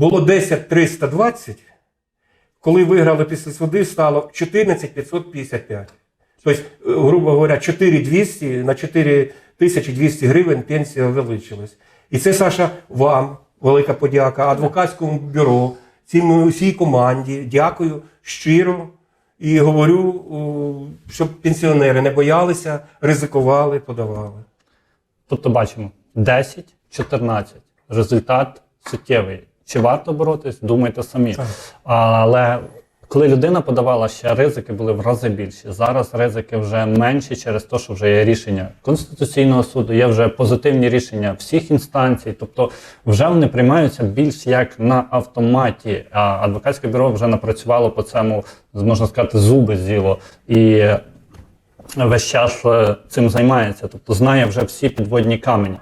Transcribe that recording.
було 10 320, коли виграли після суди, стало 14 555. Тобто, е, грубо говоря, 4200 на 4200 гривень пенсія увеличилась. І це, Саша, вам велика подяка, адвокатському бюро, цій усій команді. Дякую щиро. І говорю, щоб пенсіонери не боялися, ризикували, подавали. Тобто бачимо 10, 14. Результат суттєвий. Чи варто боротись? Думайте самі. Так. Але коли людина подавала, ще ризики були в рази більші. Зараз ризики вже менші через те, що вже є рішення Конституційного суду, є вже позитивні рішення всіх інстанцій. Тобто вже вони приймаються більш як на автоматі. А адвокатське бюро вже напрацювало по цьому, можна сказати, зуби з'їло. І весь час е, цим займається, тобто знає вже всі підводні камені.